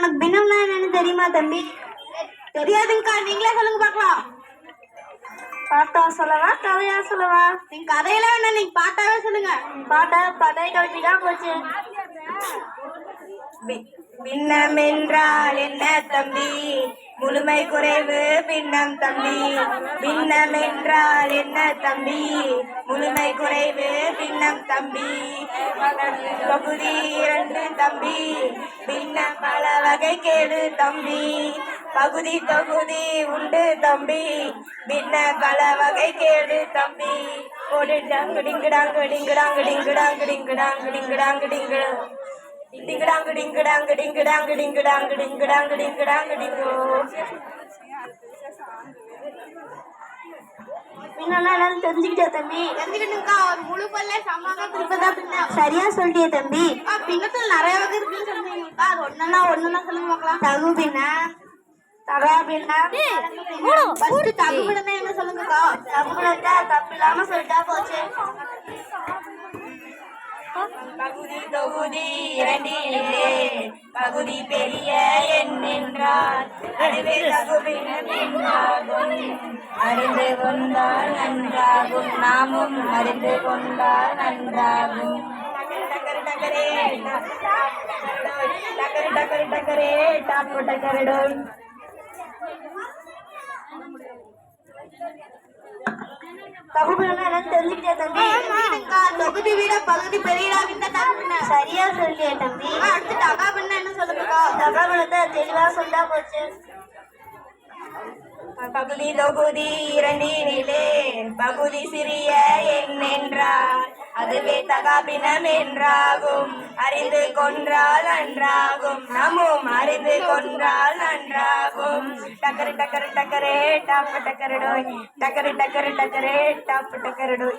உனக்கு பின்னம்னா என்னன்னு தெரியுமா தம்பி? தெரியாதுங்கக்கா. நீங்களே சொல்லுங்க பார்க்கலாம். பாட்டா சொல்லவா கதையா சொல்லவா? நீங்க கதையெல்லாம் வேணாம் நீங்க பாட்டாவே சொல்லுங்க. பாட்டா பதை கவிதையா போச்சு. பின்னம் என்றால் என்ன தம்பி? முழுமை குறைவு பின்னம் தம்பி. பின்னம் என்றால் என்ன தம்பி? முழுமை குறைவு பின்னம் தம்பி. பகுதி இரண்டு தம்பி. வகை கேடு தம்பி. பகுதி தொகுதி உண்டு தம்பி. பின்ன பல வகை கேடு தம்பி. ஓடு டாங்கு டிங்கு டாங்கு டிங்கு டாங்கு டிங்கு டாங்கு டிங்கு டாங்கு டிங்கு டாங்கு டிங்கு. டிங்குடாங்கு டிங்குடாங்கு டிங்குடாங்கு டிங்குடாங்கு டிங்குடாங்கு டிங்குடாங்கு டிங்கு. பின்னா என்னன்னு தெரிஞ்சுக்கிட்டியா தம்பி. ஒரு முழு பல்ல சமமாக திருப்பதா பின்ன சரியா சொல்லிட்டியே தம்பி. பின்னத்துல நிறைய வகை இருக்குன்னு சொன்னீங்கக்கா அது ஒன்னா சொல்லுங்க பார்க்கலாம். தகு பின்ன தகா பின்ன ஃபர்ஸ்ட் தகு பின்னா என்ன சொல்லுங்கக்கா? தப்புனத்தா தப்பு இல்லாம சொல்லிட்டா போச்சு. பகுதி தொகுதி இரண்டிலே பகுதி பெரிய எண் என்றால் அதுவே தகுவினம் என்றாகும் அறிந்து கொண்டால் நன்றாகும். நாமும் அறிந்து கொண்டால் நன்றாகும். டக்கரு டக்கரே டக்கரு டக்கரு டக்கரே டாப்பு டக்கரடோய் தம்பி. தொகுதி விட பகுதி பெரியடா விட்ட தகுன சரியா சொல்லிட்டியா தம்பி. அடுத்து என்ன சொல்லுங்கக்கா தகவலத்தை தெளிவா சொல்லிட்டா போச்சு. பகுதி தொகுதி இரண்டினிலே பகுதி சிறிய எண் என்றால் அதுவே தகாபினம் என்றாகும் அறிந்து கொன்றால் நன்றாகும். நமும் அறிந்து கொன்றால் நன்றாகும். டக்கரு டக்கரு டக்கரே டாப்பு டக்கரடோய் டக்கரு டக்கரு டக்கரே டாப்பு டக்கரடோய்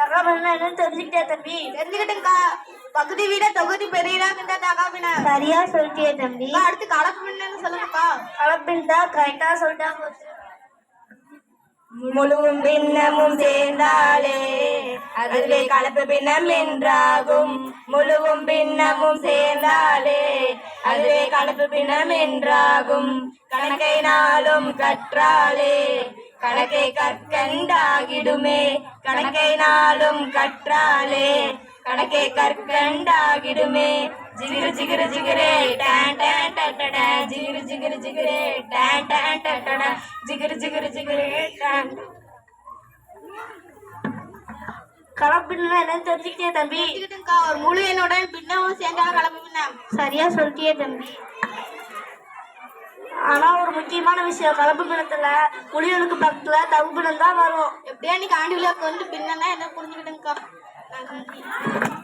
தகவல்னா என்னன்னு தெரிஞ்சுக்கிட்டியா தம்பி. தெரிஞ்சுக்கிட்டுங்கக்கா பகுதி விட தொகுதி பெரியடா கிட்ட தகாபின. சரியா தம்பி. அடுத்து கலப்பு பின்னு சொல்லுங்கக்கா. கலப்பின் தான் கரெக்டா சொல்லிட்டா போச்சு முழுவும் பின்னமும் சேர்ந்தாலே அதுவே கலப்பு பின்னம் என்றாகும். முழுவும் பின்னமும் சேர்ந்தாலே அதுவே கலப்பு பின்னம் என்றாகும். கணக்கை நாளும் கற்றாலே கணக்கை கற்கண்டாகிடுமே. கணக்கை நாளும் கற்றாலே கணக்கை கற்கண்டாகிடுமே. ஜிகிரு ஜிகிரு ஜிகிரே டான் டான் டட்டட ஜிகிரு ஜிகிரு ஜிகிரே டான் டான் டட்டட ஜிகிரு ஜிகிரு ஜிகிரே டான். கலப்பின்னா என்னன்னு தெரிஞ்சுக்கிட்டியா தம்பி? ஒரு முழு என்னோட பின்னமும் சேர்ந்தாலும் கலப்பு பின்னம் சரியா சொல்லிட்டியே தம்பி. ஆனா ஒரு முக்கியமான விஷயம் கலப்பு பிணத்துல புளியனுக்கு பக்கத்துல தகு பிணம் தான் வரும். எப்படியா நீ காண்டி விழாக்கு வந்து பின்னா என்ன புரிஞ்சுக்கிட்டுங்கக்கா 大家可